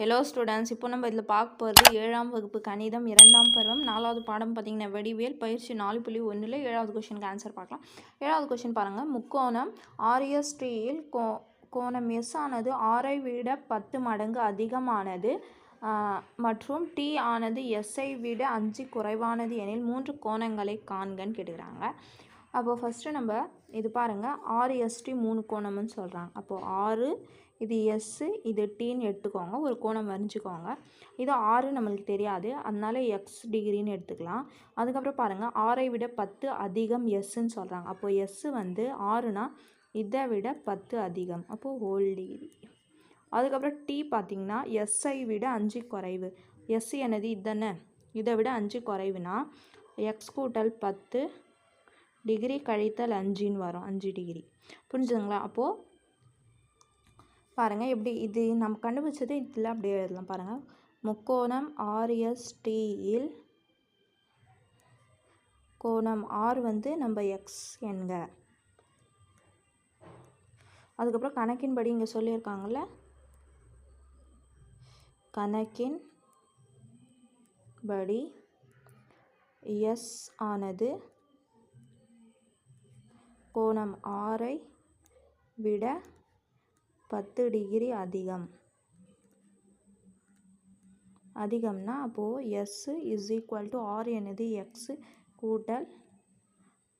Hello students இப்போ நம்ம இதில் பார்க்க போகிறது ஏழாம் வகுப்பு கணிதம் இரண்டாம் பருவம் நாலாவது பாடம் பார்த்தீங்கன்னா வடிவியல் பயிற்சி நாலு புள்ளி ஒன்றில் ஏழாவது கொஷனுக்கு ஆன்சர் பார்க்கலாம். ஏழாவது கொஷின் பாருங்கள் முக்கோணம் ஆர்எஸ்டியில் கோ கோணம் எஸ் ஆனது ஆரை விட பத்து மடங்கு அதிகமானது மற்றும் டி ஆனது எஸ்ஐ விட அஞ்சு குறைவானது எனில் மூன்று கோணங்களை காண்கன்னு கேட்டுக்கிறாங்க. அப்போது ஃபஸ்ட்டு நம்ம இது பாருங்கள் ஆறு எஸ்டி மூணு கோணம்னு சொல்கிறாங்க அப்போது ஆறு இது எஸ்ஸு இது டீன்னு எடுத்துக்கோங்க. ஒரு கோணம் வரைஞ்சிக்கோங்க. இது ஆறு நம்மளுக்கு தெரியாது. அதனால எக்ஸ் டிகிரின்னு எடுத்துக்கலாம். அதுக்கப்புறம் பாருங்கள் ஆறை விட பத்து அதிகம் எஸ்ஸுன்னு சொல்கிறாங்க அப்போது எஸ்ஸு வந்து ஆறுனா இதை விட பத்து அதிகம். அப்போது ஹோல் டிகிரி அதுக்கப்புறம் டி பார்த்திங்கன்னா எஸ்ஐ விட அஞ்சு குறைவு. எஸ் என்னது? இதுதானே இதை விட அஞ்சு குறைவுனா எக்ஸ் கூட்டல் பத்து டிகிரி கழித்தல் அஞ்சுன்னு வரும். அஞ்சு டிகிரி. புரிஞ்சுதுங்களா? அப்போது பாருங்கள் எப்படி இது நம்ம கண்டுபிடிச்சது இதில் அப்படியே எழுதலாம் பாருங்கள் முக்கோணம் ஆர்எஸ்டியில் கோணம் ஆர் வந்து நம்ம எக்ஸ் என்க. அதுக்கப்புறம் கணக்கின்படி இங்கே சொல்லியிருக்காங்கள்ல கணக்கின் படி எஸ் ஆனது கோணம் ஆரை விட பத்து டிகிரி அதிகம். அதிகம்னா அப்போது S is equal to R என்னது எக்ஸு கூட்டல்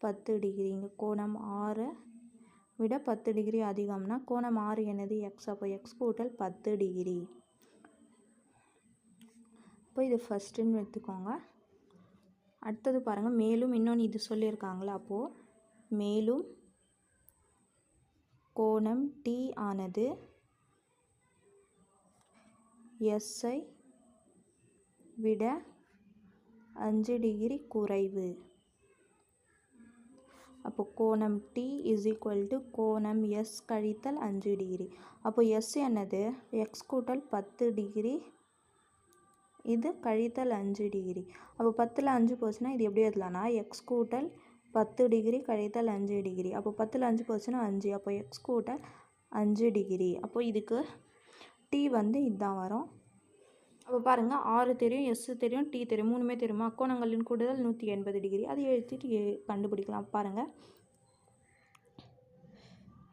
பத்து டிகிரி. இங்கே கோணம் ஆறு விட பத்து டிகிரி அதிகம்னா கோணம் ஆறு என்னது எக்ஸ் அப்போ எக்ஸ் கூட்டல் பத்து டிகிரி. இப்போ இது ஃபஸ்ட்டுன்னு எடுத்துக்கோங்க. அடுத்தது பாருங்கள் மேலும் இன்னொன்று இது சொல்லியிருக்காங்களா அப்போது மேலும் கோணம் டி ஆனது எஸ்ஐ விட அஞ்சு டிகிரி குறைவு. அப்போ கோணம் டி இஸ் ஈக்குவல் டு கோணம் எஸ் கழித்தல் அஞ்சு டிகிரி. அப்போ எஸ் என்னது? எக்ஸ் கூட்டல் பத்து டிகிரி. இது கழித்தல் அஞ்சு டிகிரி. அப்போ பத்தில் அஞ்சு போச்சுன்னா இது எப்படி எழுதலாம்னா எக்ஸ் கூட்டல் பத்து டிகிரி கழித்தல் அஞ்சு டிகிரி. அப்போ பத்தில் அஞ்சு போச்சுன்னா அஞ்சு. அப்போ எக்ஸ் கூட்டல் அஞ்சு டிகிரி. அப்போ இதுக்கு டி வந்து இதுதான் வரும். அப்போ பாருங்கள் ஆறு தெரியும் எஸ் தெரியும் டி தெரியும் மூணுமே தெரியுமா? கோணங்களின் கூடுதல் நூற்றி எண்பது டிகிரி. அதை எழுத்திட்டு கண்டுபிடிக்கலாம். பாருங்கள்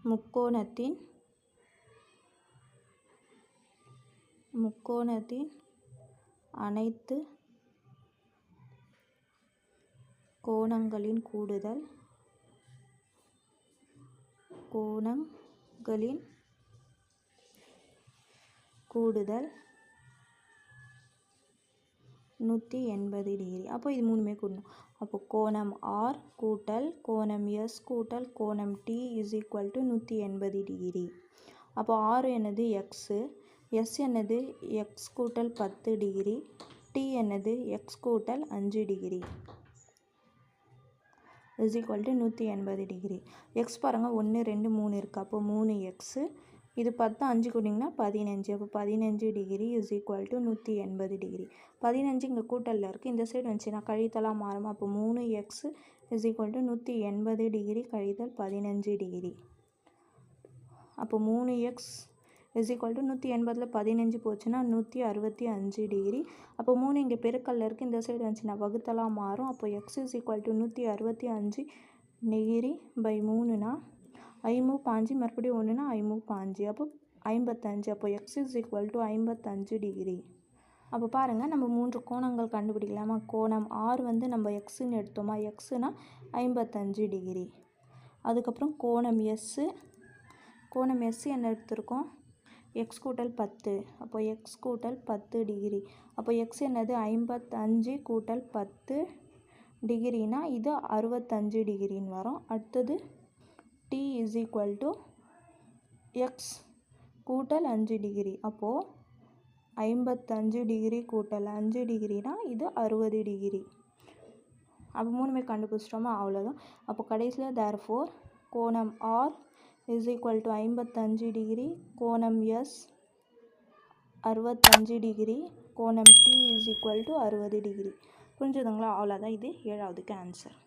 முக்கோணத்தின் முக்கோணத்தின் அனைத்து கோணங்களின் கூடுதல். கோணங்களின் கூடுதல் நூற்றி எண்பது டிகிரி. அப்போ இது மூணுமே கூடணும். அப்போ கோணம் ஆர் கூட்டல் கோணம் எஸ் கூட்டல் கோணம் டி இஸ் ஈக்குவல் டு நூற்றி எண்பது டிகிரி. அப்போ ஆர் என்னது எக்ஸு எஸ் என்னது எக்ஸ் கூட்டல் பத்து டிகிரி டி என்னது எக்ஸ் கூட்டல் அஞ்சு டிகிரி. இஸ் ஈக்குவல் டு நூற்றி எண்பது டிகிரி எக்ஸ் பாருங்கள் ஒன்று ரெண்டு மூணு இருக்குது அப்போ மூணு எக்ஸு இது பத்து அஞ்சு கூட்டிங்கன்னா பதினஞ்சு. அப்போ பதினஞ்சு டிகிரி இஸ் ஈக்குவல் டு நூற்றி எண்பது டிகிரி பதினஞ்சு இங்கே கூட்டலில் இருக்குது இந்த சைடு வந்துச்சுன்னா கழித்தலாம் மாறும்? அப்போ மூணு எக்ஸு இஸ் ஈக்குவல் டு நூற்றி எண்பது டிகிரி கழித்தல் பதினஞ்சு டிகிரி அப்போ மூணு எக்ஸ் இஸ் ஈக்குவல் டு நூற்றி எண்பதில் பதினஞ்சு போச்சுன்னா நூற்றி அறுபத்தி அஞ்சு டிகிரி அப்போ மூணு இங்கே பெருக்கல்ல இருக்குது இந்த சைடு வந்துச்சுன்னா வகுத்தலாம் மாறும். அப்போ எக்ஸ் இஸ் ஈக்குவல் டு நூற்றி அறுபத்தி அஞ்சு டிகிரி பை மூணுனா ஐமூ பாஞ்சு மறுபடியும் ஒன்றுனா ஐமூ பாஞ்சு அப்போ ஐம்பத்தஞ்சு அப்போ எக்ஸ் இஸ் ஈக்குவல் டு ஐம்பத்தஞ்சு டிகிரி அப்போ பாருங்கள் நம்ம மூன்று கோணங்கள் கண்டுபிடிக்கலாமா? கோணம் ஆறு வந்து நம்ம எக்ஸுன்னு எடுத்தோமா? எக்ஸுனா ஐம்பத்தஞ்சு டிகிரி அதுக்கப்புறம் கோணம் எஸ்ஸு கோணம் எஸ் என்ன எடுத்திருக்கோம்? எக்ஸ் கூட்டல் பத்து. அப்போ எக்ஸ் கூட்டல் பத்து டிகிரி அப்போ எக்ஸ் என்னது? ஐம்பத்தஞ்சு கூட்டல் பத்து டிகிரினா இது அறுபத்தஞ்சு டிகிரின்னு வரும். அடுத்தது T is equal to X கூட்டல் அஞ்சு டிகிரி அப்போது ஐம்பத்தஞ்சு டிகிரி கூட்டல் அஞ்சு டிகிரினா இது அறுபது டிகிரி அப்போ மூணுமே கண்டுபிடிச்சிட்டோமா? அவ்வளோதான் அப்போ கடைசியில் தேர் ஃபோர் கோணம் ஆர் இஸ் ஈக்குவல் டு ஐம்பத்தஞ்சு டிகிரி கோணம் எஸ் அறுபத்தஞ்சு டிகிரி கோணம் டி இஸ் ஈக்குவல் டு அறுபது டிகிரி புரிஞ்சுதுங்களா? அவ்வளோதான் இது ஏழாவதுக்கு ஆன்சர்